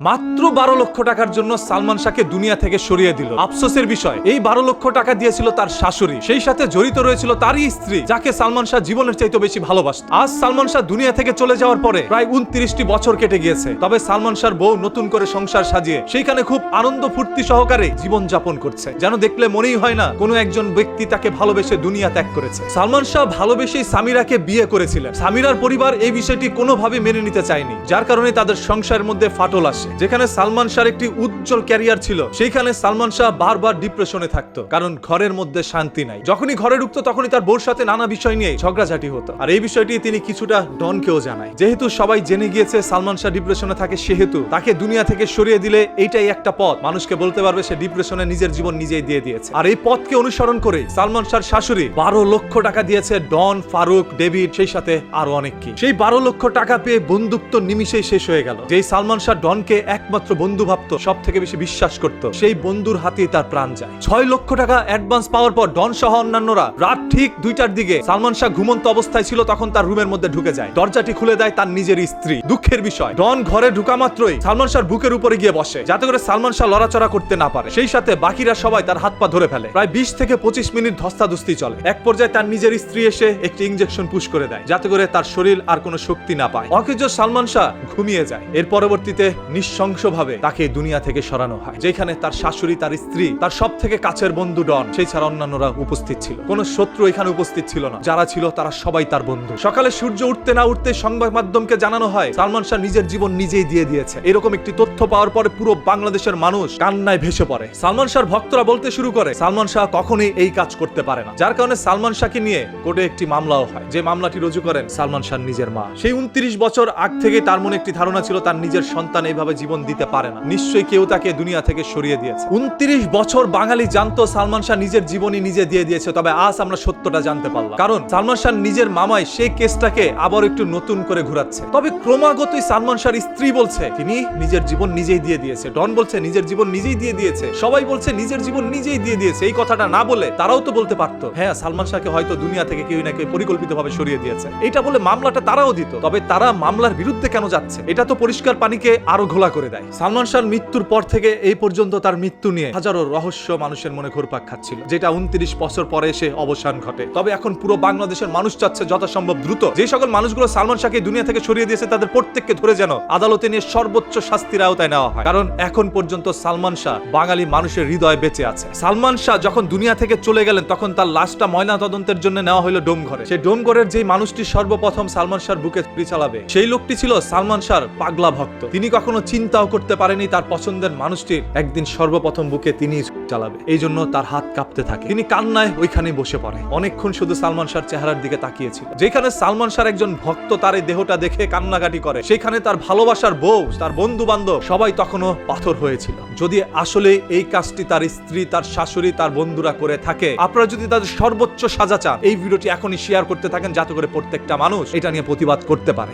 মাত্র বারো লক্ষ টাকার জন্য সালমান শাহকে দুনিয়া থেকে সরিয়ে দিল। আফসোসের বিষয়, এই বারো লক্ষ টাকা দিয়েছিল তার শাশুড়ি। সেই সাথে জড়িত রয়েছিল তারই স্ত্রী, যাকে সালমান শাহ জীবনের চাইতে বেশি ভালোবাসত। আজ সালমান শাহ দুনিয়া থেকে চলে যাওয়ার পরে প্রায় উনত্রিশটি বছর কেটে গিয়েছে। তবে সালমান শাহর বউ নতুন করে সংসার সাজিয়ে সেইখানে খুব আনন্দ ফুর্তি সহকারে জীবন যাপন করছে। যেন দেখলে মনেই হয় না, কোনো একজন ব্যক্তি তাকে ভালোবেসে দুনিয়া ত্যাগ করেছে। সালমান শাহ ভালোবেসেই সামিরাকে বিয়ে করেছিলেন। সামিরার পরিবার এই বিষয়টি কোনোভাবে মেনে নিতে চায়নি, যার কারণে তাদের সংসারের মধ্যে ফাটল আসে যেখানে সালমান শাহর একটি উজ্জ্বল ক্যারিয়ার ছিল, সেইখানে সালমান শাহ বারবার ডিপ্রেশনে থাকতো, কারণ ঘরের মধ্যে শান্তি নাই। যখনই ঘরে ঢুকতো, তখনই তার বউর সাথে নানা বিষয় নিয়ে ঝগড়াঝাটি হতো। আর এই বিষয়টি তিনি কিছুটা ডনকেও জানায়। যেহেতু সবাই জেনে গিয়েছে সালমান শাহ ডিপ্রেশনে থাকে, সেহেতু তাকে দুনিয়া থেকে সরিয়ে দিলে এইটাই একটা পথ। মানুষকে বলতে পারবে, সে ডিপ্রেশনে নিজের জীবন নিজেই দিয়ে দিয়েছে। আর এই পথকে অনুসরণ করে সালমান শাহর শাশুড়ি বারো লক্ষ টাকা দিয়েছে ডন, ফারুক, ডেভিড, সেই সাথে আরও অনেক কি সেই বারো লক্ষ টাকা পেয়ে বন্ধুত্ব নিমিশেই শেষ হয়ে গেল। যেই সালমান শাহ ডনকে একমাত্র বন্ধু ভাবতো সব থেকে বেশি বিশ্বাস করত। সেই বন্ধুর হাতেই তার প্রাণ যায়। ছয় লক্ষ টাকা অ্যাডভান্স পাওয়ার পর ডন সহ অন্যান্যরা রাত ঠিক দুইটার দিকে সালমান শাহ ঘুমন্ত অবস্থায় ছিল, তখন তার রুমের মধ্যে ঢুকে যায়। দরজাটি খুলে দেয় তার নিজের স্ত্রী। দুঃখের বিষয়, ডন ঘরে ঢুকা মাত্রই সালমান শাহর বুকের উপরে গিয়ে বসে, যাতে করে সালমান শাহ লড়াচড়া করতে না পারে। সেই সাথে বাকিরা সবাই তার হাত পা ধরে ফেলে। প্রায় বিশ থেকে পঁচিশ মিনিট ধস্তাধস্তি চলে। এক পর্যায়ে তার নিজের স্ত্রী এসে একটি ইঞ্জেকশন পুশ করে দেয়, যাতে করে তার শরীর আর কোনো শক্তি না পায়। অকেজ সালমান শাহ ঘুমিয়ে যায়। এর পরবর্তীতে নৃশংসভাবে তাকে দুনিয়া থেকে সরানো হয়, যেখানে তার শাশুড়ি, তার স্ত্রী, তার সব থেকে কাছের বন্ধু ডন, সেই ছাড়া অন্যান্যরা উপস্থিত ছিল। কোনো শত্রু এখানে উপস্থিত ছিল না। যারা ছিল, তারা সবাই তার বন্ধু। সকালে সূর্য উঠতে না উঠতে সংবাদ মাধ্যমকে জানানো হয়, সালমান শাহ নিজের জীবন নিজেই দিয়ে দিয়েছে। এরকম একটি তথ্য পাওয়ার পরে পুরো বাংলাদেশের মানুষ কান্নায় ভেসে পড়ে। সালমান শাহর ভক্তরা বলতে শুরু করে, সালমান শাহ কখনোই এই কাজ করতে পারে না। যার কারণে সালমান শাহকে নিয়ে কোর্টে একটি মামলাও হয়। যে মামলাটি রুজু করেন সালমান শাহ নিজের মা। সেই উনত্রিশ বছর আগ থেকে তার মনে একটি ধারণা ছিল, তার নিজের সন্তান এইভাবে জীবন দিতে পারে না। নিশ্চয়ই কেউ তাকে দুনিয়া থেকে সরিয়ে দিয়েছে। উনত্রিশ বছর বাঙালি জানতো সালমান শাহ নিজের জীবনই নিজে দিয়ে দিয়েছে, তবে আজ আমরা সত্যটা জানতে পারলাম। কারণ সালমান শাহ নিজের মামাই সেই কেসটাকে আবার একটু নতুন করে ঘুরাচ্ছে। তবে ক্রমাগতই সালমান শাহর স্ত্রী বলছে, তিনি নিজের জীবন নিজেই দিয়ে দিয়েছে। ডন বলছে, নিজের জীবন নিজেই দিয়ে দিয়েছে। সবাই বলছে, নিজের জীবন নিজেই দিয়ে দিয়েছে। এই কথাটা না বলে তারাও তো বলতে পারতো হ্যাঁ সালমান শাহকে হয়তো দুনিয়া থেকে কেউ না কেউ পরিকল্পিতভাবে সরিয়ে দিয়েছে। এটা বলে মামলাটা তারাও দিত, তবে তারা মামলার বিরুদ্ধে কেন যাচ্ছে? এটা তো পরিষ্কার পানিকে আরও ঘোলা করে দেয়। সালমান শাহর মৃত্যুর পর থেকে এই পর্যন্ত তার মৃত্যু নিয়ে হাজারো রহস্য মানুষের মনে ঘুরপাক খাচ্ছিল, যেটা উনত্রিশ বছর পরে এসে অবসান ঘটে। তবে এখন পুরো বাংলাদেশের মানুষ চাচ্ছে যথাসম্ভব দ্রুত। যে সকল মানুষগুলো সালমান শাহকে দুনিয়া থেকে সরিয়ে দিয়েছে, তাদের প্রত্যেককে ধরে যেন আদালতে নিয়ে সর্বোচ্চ শাস্তির আওতায় নেওয়া হয়। কারণ এখন পর্যন্ত সালমান শাহ বাঙালি মানুষের হৃদয়ে বেঁচে আছে। সালমান শাহ যখন দুনিয়া থেকে চলে গেলেন, তখন তার লাশটা ময়না তদন্তের জন্য নেওয়া হলো ডোমঘরে। সেই ডোমঘরের যেই মানুষটি সর্বপ্রথম সালমান শাহর বুকে চালাবে, সেই লোকটি ছিল সালমান শাহর পাগলা ভক্ত। তিনি কখনো চিন্তাও করতে পারেনি তার পছন্দের মানুষটির একদিন সর্বপ্রথম বুকে তিনি চালাবে এই জন্য তার হাত কাঁপতে থাকে। তিনি কান্নায় ওইখানে বসে পড়ে অনেকক্ষণ শুধু সালমান শাহর চেহারার দিকে তাকিয়েছিল। যেখানে সালমান শাহর একজন ভক্ত, তার এই দেহটা দেখে কান্নাকাটি করে। সেখানে তার ভালোবাসার বউ, তার বন্ধু বান্ধব সবাই তখনও পাথর হয়েছিল। যদি আসলে এই কাজটি তার স্ত্রী, তার শাশুড়ি, তার বন্ধুরা করে থাকে, আপনারা যদি তাদের সর্বোচ্চ সাজা চান, এই ভিডিওটি এখনই শেয়ার করতে থাকেন যাতে করে প্রত্যেকটা মানুষ এটা নিয়ে প্রতিবাদ করতে পারে।